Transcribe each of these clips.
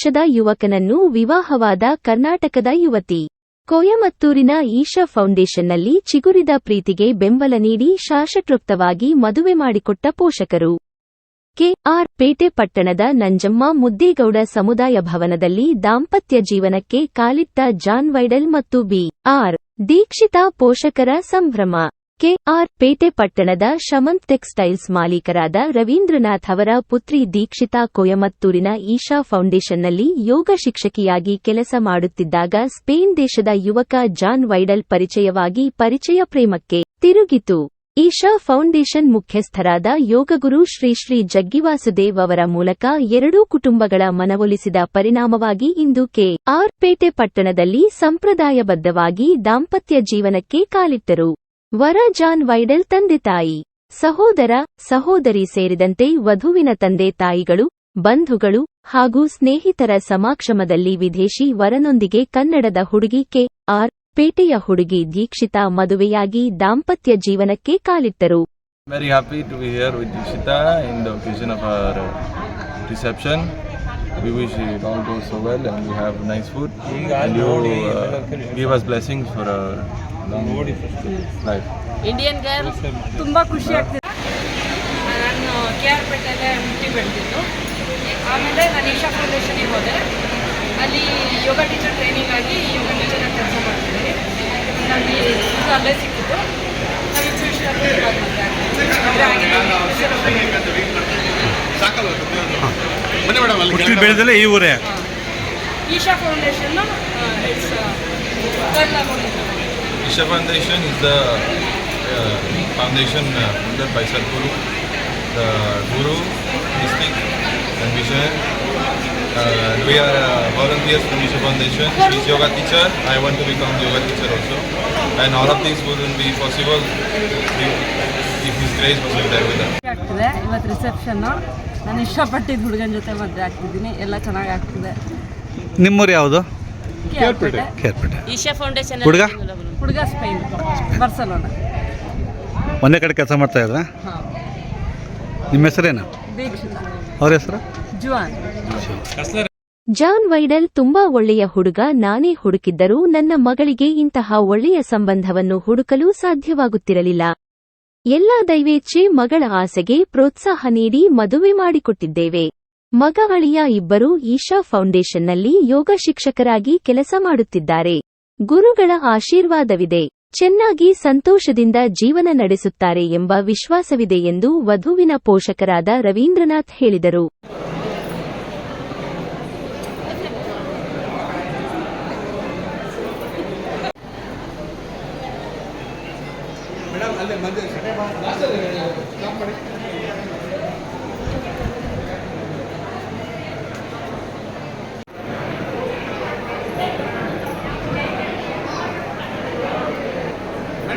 ದೇಶದ ಯುವಕನನ್ನು ವಿವಾಹವಾದ ಕರ್ನಾಟಕದ ಯುವತಿ. ಕೊಯಮತ್ತೂರಿನ ಈಶಾ ಫೌಂಡೇಶನ್ನಲ್ಲಿ ಚಿಗುರಿದ ಪ್ರೀತಿಗೆ ಬೆಂಬಲ ನೀಡಿ ಶಾಸಕೃಪ್ತವಾಗಿ ಮದುವೆ ಮಾಡಿಕೊಟ್ಟ ಪೋಷಕರು. ಕೆಆರ್ ಪೇಟೆ ಪಟ್ಟಣದ ನಂಜಮ್ಮ ಮುದ್ದೇಗೌಡ ಸಮುದಾಯ ಭವನದಲ್ಲಿ ದಾಂಪತ್ಯ ಜೀವನಕ್ಕೆ ಕಾಲಿಟ್ಟ ಜಾನ್ ವೈಡಲ್ ಮತ್ತು ಬಿ ಆರ್ ದೀಕ್ಷಿತಾ ಪೋಷಕರ ಸಂಭ್ರಮ. ಕೆಆರ್ ಪೇಟೆ ಪಟ್ಟಣದ ಶಮಂತ್ ಟೆಕ್ಸ್ಟೈಲ್ಸ್ ಮಾಲೀಕರಾದ ರವೀಂದ್ರನಾಥ್ ಅವರ ಪುತ್ರಿ ದೀಕ್ಷಿತಾ ಕೊಯಮತ್ತೂರಿನ ಈಶಾ ಫೌಂಡೇಶನ್ನಲ್ಲಿ ಯೋಗ ಶಿಕ್ಷಕಿಯಾಗಿ ಕೆಲಸ ಮಾಡುತ್ತಿದ್ದಾಗ ಸ್ಪೇನ್ ದೇಶದ ಯುವಕ ಜಾನ್ ವೈಡಲ್ ಪರಿಚಯವಾಗಿ ಪರಿಚಯ ಪ್ರೇಮಕ್ಕೆ ತಿರುಗಿತು. ಈಶಾ ಫೌಂಡೇಶನ್ ಮುಖ್ಯಸ್ಥರಾದ ಯೋಗಗುರು ಶ್ರೀ ಶ್ರೀ ಜಗ್ಗಿವಾಸುದೇವ್ ಅವರ ಮೂಲಕ ಎರಡೂ ಕುಟುಂಬಗಳ ಮನವೊಲಿಸಿದ ಪರಿಣಾಮವಾಗಿ ಇಂದು ಕೆ ಆರ್ ಪೇಟೆ ಪಟ್ಟಣದಲ್ಲಿ ಸಂಪ್ರದಾಯಬದ್ಧವಾಗಿ ದಾಂಪತ್ಯ ಜೀವನಕ್ಕೆ ಕಾಲಿಟ್ಟರು. ವರ ಜಾನ್ ವೈಡೆಲ್ ತಂದೆ ತಾಯಿ. ಸಹೋದರ ಸಹೋದರಿ ಸೇರಿದಂತೆ ವಧುವಿನ ತಂದೆ ತಾಯಿಗಳು ಬಂಧುಗಳು ಹಾಗೂ ಸ್ನೇಹಿತರ ಸಮಕ್ಷಮದಲ್ಲಿ ವಿದೇಶಿ ವರನೊಂದಿಗೆ ಕನ್ನಡದ ಹುಡುಗಿ ಕೆ. ಆರ್. ಪೇಟೆಯ ಹುಡುಗಿ ದೀಕ್ಷಿತಾ ಮದುವೆಯಾಗಿ ದಾಂಪತ್ಯ ಜೀವನಕ್ಕೆ ಕಾಲಿಟ್ಟರು. To hear Dikshita in the of our reception we wish have nice food and for life. Indian ಗೈರ್ ತುಂಬ ಖುಷಿ ಆಗ್ತಿದೆ. ನಾನು ಕೆ ಆರ್ ಪೇಟೆಲ್ಲೇ ಹುಟ್ಟಿ ಬೆಳೆದಿದ್ದು ಆಮೇಲೆ ನಾನು ಈಶಾ ಫೌಂಡೇಶನಿಗೆ ಹೋದೆ. ಅಲ್ಲಿ ಯೋಗ ಟೀಚರ್ ಟ್ರೈನಿಂಗ್ ಆಗಿ ಯೋಗ ಟೀಚರ್ ಕೆಲಸ ಮಾಡ್ತಿದ್ದೀನಿ ನನಗೆ ಇದು ಅಲ್ಲೇ ಸಿಕ್ಕಿದ್ದು. ನಾವಿಬ್ಬರು ಬೆಳೆದಲ್ಲೇ ಈ ಊರೇ? ಈಶಾ ಫೌಂಡೇಶನ್ ಇಟ್ಸ್ ಕರ್ಲ Isha Foundation is the uh, foundation uh, funded by Sadhguru, the Guru, Mystic and Vision. Uh, we are uh, volunteers from Isha Foundation. She's yoga teacher. I want to become yoga teacher also. And all of these wouldn't be possible if, if His grace wasn't there with us. ಇವತ್ತು reception ನಾನು ಇಷ್ಟಪಟ್ಟಿದ್ದ ಹುಡುಗನ ಜೊತೆ ಮದುವೆ ಆಗ್ತಿದ್ದೀನಿ ಎಲ್ಲ ಚೆನ್ನಾಗಿ ಆಗ್ತಿದೆ ನಿಮ್ಮೂರು ಯಾವುದು ಕೇರ್ಪೇಟೆ ಈಶಾ ಫೌಂಡೇಶನ್ ಹುಡುಗ ಹುಡುಗ ಸ್ಪೈನ್ ಬರ್ಸಲೋನ. ಒಂದೇ ಕಡೆ ಕೆಲಸ ಮಾಡ್ತಾ ಇದ್ರ? ಹಾಂ. ನಿಮ್ಮ ಹೆಸರೇನು? ದೀಕ್ಷಿತ. ಅವ್ರ ಹೆಸರು? ಜುವಾನ್. ಜಾನ್ ವೈಡಲ್ ತುಂಬಾ ಒಳ್ಳೆಯ ಹುಡುಗ ನಾನೇ ಹುಡುಕಿದ್ದರೂ ನನ್ನ ಮಗಳಿಗೆ ಇಂತಹ ಒಳ್ಳೆಯ ಸಂಬಂಧವನ್ನು ಹುಡುಕಲು ಸಾಧ್ಯವಾಗುತ್ತಿರಲಿಲ್ಲ. ಎಲ್ಲಾ ದೈವೇಚ್ಛೆ ಮಗಳ ಆಸೆಗೆ ಪ್ರೋತ್ಸಾಹ ನೀಡಿ ಮದುವೆ ಮಾಡಿಕೊಟ್ಟಿದ್ದೇವೆ. ಮಗ ಅಳಿಯ ಇಬ್ಬರೂ ಈಶಾ ಫೌಂಡೇಶನ್ನಲ್ಲಿ ಯೋಗ ಶಿಕ್ಷಕರಾಗಿ ಕೆಲಸ ಮಾಡುತ್ತಿದ್ದಾರೆ. ಗುರುಗಳ ಆಶೀರ್ವಾದವಿದೆ. ಚೆನ್ನಾಗಿ ಸಂತೋಷದಿಂದ ಜೀವನ ನಡೆಸುತ್ತಾರೆ ಎಂಬ ವಿಶ್ವಾಸವಿದೆ ಎಂದು ವಧುವಿನ ಪೋಷಕರಾದ ರವೀಂದ್ರನಾಥ್ ಹೇಳಿದರು.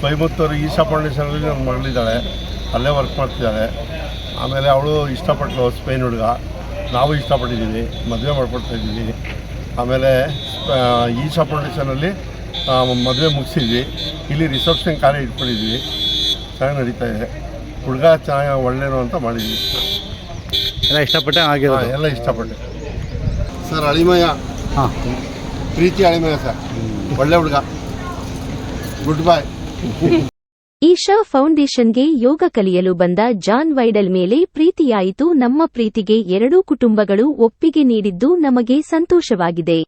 ಕೊಯಮತ್ತೂರು ಈಶಾ ಫೌಂಡೇಶನಲ್ಲಿ ನನ್ನ ಮಗಳಿದ್ದಾಳೆ. ಅಲ್ಲೇ ವರ್ಕ್ ಮಾಡ್ತಿದ್ದಾಳೆ. ಆಮೇಲೆ ಅವಳು ಇಷ್ಟಪಟ್ಟಳು ಸ್ಪೇನ್ ಹುಡುಗ. ನಾವು ಇಷ್ಟಪಟ್ಟಿದ್ದೀವಿ ಮದುವೆ ಮಾಡ್ಕೊಡ್ತಾ ಇದ್ದೀವಿ. ಆಮೇಲೆ ಈಶಾ ಫೌಂಡೇಶನಲ್ಲಿ ಮದುವೆ ಮುಗಿಸಿದ್ವಿ. ಇಲ್ಲಿ ರಿಸೆಪ್ಷನ್ ಕಾರ್ಯ ಇಟ್ಕೊಂಡಿದ್ವಿ ಚೆನ್ನಾಗಿ ನಡೀತಾ ಇದೆ. ಹುಡುಗ ಚೆನ್ನಾಗಿ ಒಳ್ಳೇನು ಅಂತ ಮಾಡಿದ್ವಿ ಎಲ್ಲ ಇಷ್ಟಪಟ್ಟೆ ಆಗಿಲ್ಲ ಎಲ್ಲ ಇಷ್ಟಪಟ್ಟೆ. ಸರ್ ಅಳಿಮಯ. ಹಾಂ. ಪ್ರೀತಿ ಅಳಿಮಯ ಸರ್. ಒಳ್ಳೆ ಹುಡುಗ. ಗುಡ್ ಬಾಯ್. ಈಶಾ ಫೌಂಡೇಶನ್ಗೆ ಯೋಗ ಕಲಿಯಲು ಬಂದ ಜಾನ್ ವೈಡಲ್ ಮೇಲೆ ಪ್ರೀತಿಯಾಯಿತು. ನಮ್ಮ ಪ್ರೀತಿಗೆ ಎರಡೂ ಕುಟುಂಬಗಳು ಒಪ್ಪಿಗೆ ನೀಡಿದ್ದು ನಮಗೆ ಸಂತೋಷವಾಗಿದೆ.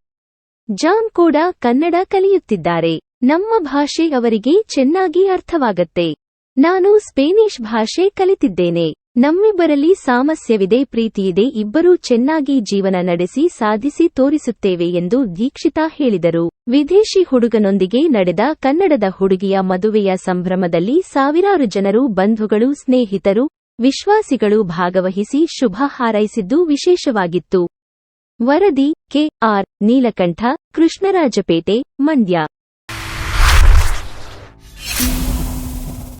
ಜಾನ್ ಕೂಡ ಕನ್ನಡ ಕಲಿಯುತ್ತಿದ್ದಾರೆ. ನಮ್ಮ ಭಾಷೆ ಅವರಿಗೆ ಚೆನ್ನಾಗಿ ಅರ್ಥವಾಗತ್ತೆ. ನಾನು ಸ್ಪೇನಿಷ್ ಭಾಷೆ ಕಲಿತಿದ್ದೇನೆ. ನಮ್ಮಿಬ್ಬರಲ್ಲಿ ಸಾಮಸ್ಯವಿದೆ, ಪ್ರೀತಿಯಿದೆ, ಇಬ್ಬರೂ ಚೆನ್ನಾಗಿ ಜೀವನ ನಡೆಸಿ ಸಾಧಿಸಿ ತೋರಿಸುತ್ತೇವೆ ಎಂದು ದೀಕ್ಷಿತಾ ಹೇಳಿದರು. ವಿದೇಶಿ ಹುಡುಗನೊಂದಿಗೆ ನಡೆದ ಕನ್ನಡದ ಹುಡುಗಿಯ ಮದುವೆಯ ಸಂಭ್ರಮದಲ್ಲಿ ಸಾವಿರಾರು ಜನರು, ಬಂಧುಗಳು, ಸ್ನೇಹಿತರು, ವಿಶ್ವಾಸಿಗಳು ಭಾಗವಹಿಸಿ ಶುಭ ಹಾರೈಸಿದ್ದು ವಿಶೇಷವಾಗಿತ್ತು. ವರದಿ ಕೆಆರ್ ನೀಲಕಂಠ, ಕೃಷ್ಣರಾಜಪೇಟೆ, ಮಂಡ್ಯ.